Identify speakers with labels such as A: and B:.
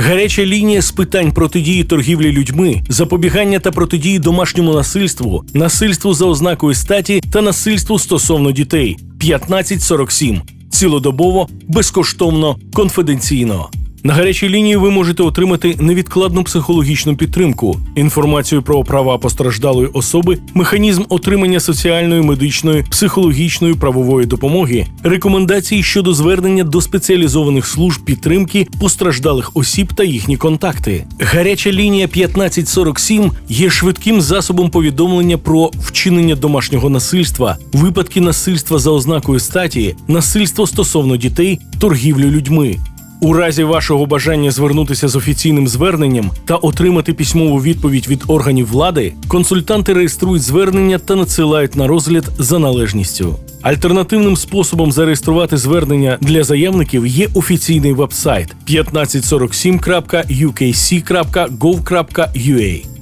A: Гаряча лінія з питань протидії торгівлі людьми, запобігання та протидії домашньому насильству, насильству за ознакою статі та насильству стосовно дітей 1547. Цілодобово, безкоштовно, конфіденційно. На гарячій лінії ви можете отримати невідкладну психологічну підтримку, інформацію про права постраждалої особи, механізм отримання соціальної, медичної, психологічної правової допомоги, рекомендації щодо звернення до спеціалізованих служб підтримки постраждалих осіб та їхні контакти. Гаряча лінія 1547 є швидким засобом повідомлення про вчинення домашнього насильства, випадки насильства за ознакою статі, насильство стосовно дітей, торгівлю людьми. У разі вашого бажання звернутися з офіційним зверненням та отримати письмову відповідь від органів влади, консультанти реєструють звернення та надсилають на розгляд за належністю. Альтернативним способом зареєструвати звернення для заявників є офіційний вебсайт 1547.ukc.gov.ua.